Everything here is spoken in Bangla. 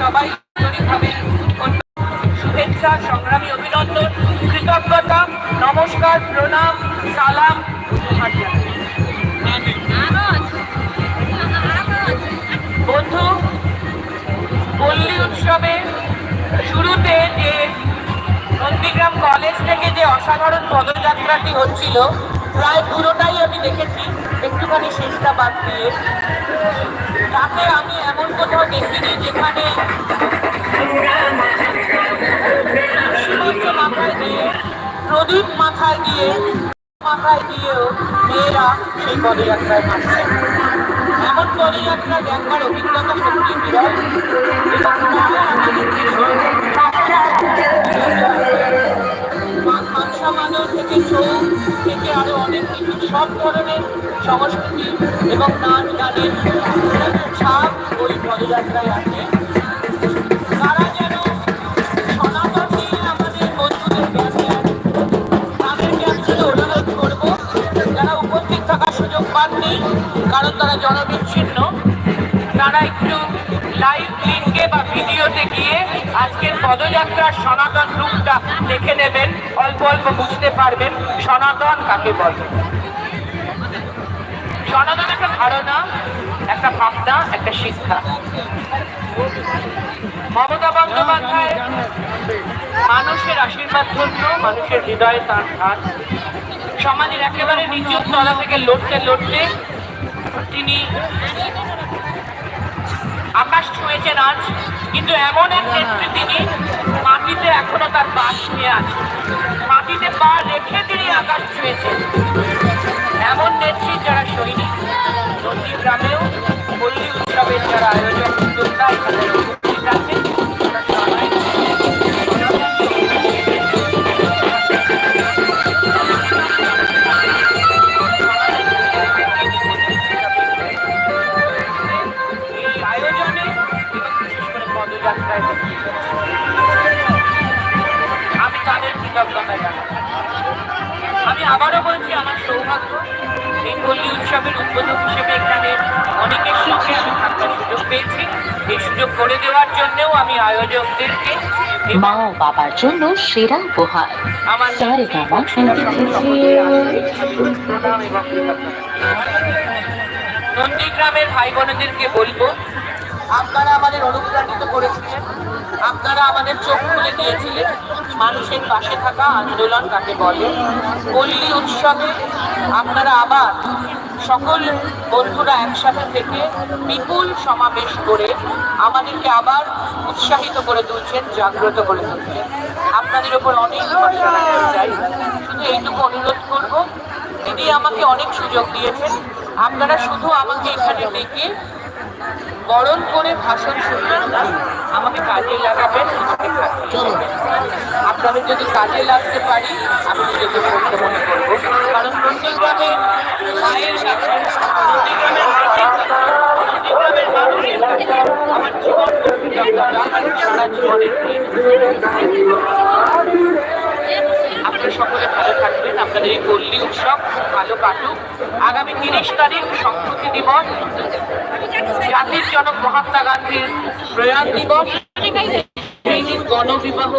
সবাই শুভেচ্ছা, সংগ্রামী অভিনন্দন, কৃতজ্ঞতা, নমস্কার, প্রণাম, সালাম বন্ধু, পল্লী উৎসবে শুরুতে যে নন্দীগ্রাম কলেজ থেকে যে অসাধারণ পদযাত্রাটি হচ্ছিল, প্রায় পুরোটাই আমি দেখেছি। একটুখানি শেষটা বাদ দিয়ে। তাতে আমি এমন কোথাও দেখিনি যেখানে মাথায় দিয়ে, প্রদীপ মাথায় দিয়ে, মাথায় দিয়েও মেয়েরা সেই পদযাত্রায় মানছে এমন পদযাত্রা দেখবার অভিজ্ঞতা সত্যি বিরল। সব ধরনের সংস্কৃতি এবং নাচ গানের ছাপ ওই পদযাত্রায় আছে। আমাদের আমি অনুরোধ করব উপস্থিত থাকার সুযোগ পাননি, কারণ তারা জনবিচ্ছিন্ন। তারা একটু লাইভ লিঙ্কে বা ভিডিওতে গিয়ে আজকের পদযাত্রার সনাতন রূপটা দেখে নেবেন। অল্প অল্প বুঝতে পারবেন সনাতন কাকে বলে। সনাতন একটা ধারণা, একটা ভাবনা, একটা শিক্ষা। মমতা বন্দ্যোপাধ্যায় মানুষের আশীর্বাদ ধন্য, মানুষের হৃদয়ে তার হাত। সমাজের একেবারে নিচের তলা থেকে লড়তে লড়তে তিনি আকাশ ছুঁয়েছেন আজ, কিন্তু এমন এক নেত্রী তিনি মাটিতে এখনও তার পা ছুঁয়ে আছে মাটিতে পা রেখে তিনি আকাশ ছুঁয়েছেন। আমি তাদের কৃতজ্ঞতা জানাই। আমি আবারও বলছি আমার সৌভাগ্য এই পল্লী উৎসবের উদ্বোধক হিসেবে এখানে অনেকের সঙ্গে আমি থাকার সুযোগ পেয়েছি। এই সুযোগ করে দেওয়ার জন্যও আমি আয়োজকদেরকে মা ও বাবার জন্য সেরা উপহার। আমার সারে কৃতজ্ঞতা। নন্দীগ্রামের ভাই বোনেদেরকে বলব আপনারা আমাদের অনুপ্রাণিত করেছিলেন, আপনারা আমাদের চোখ খুলে দিয়েছিলেন মানুষের পাশে থাকা আন্দোলন কাকে বলে। পল্লী উৎসবে আপনারা আবার সকল বন্ধুরা একসাথে থেকে বিপুল সমাবেশ করে আমাদেরকে আবার উৎসাহিত করে তুলছেন, জাগ্রত করে তুলছেন। আপনাদের ওপর অনেক চাই। শুধু এইটুকু অনুরোধ করব, দিদি আমাকে অনেক সুযোগ দিয়েছেন। আপনারা শুধু আমাকে এখানে ডেকে বরণ করে ভাষণ শুনবেন না আমাকে কাজে লাগাবেন আপনাদের যদি কাজে লাগতে পারি আমি নিজেকে করতে মনে করব। কারণ মায়ের নন্দীগ্রামের মানুষের কাছে আমার জীবন কৃতজ্ঞতা সারা জীবনের ঋণ। আপনারা সকলে ভালো আপনাদের এই পল্লী উৎসব ভালো কাটুক। আগামী তিরিশ তারিখ সংস্কৃতি দিবস। জাতির জনক মহাত্মা গান্ধীর প্রয়াণ দিবস। গণবিবাহ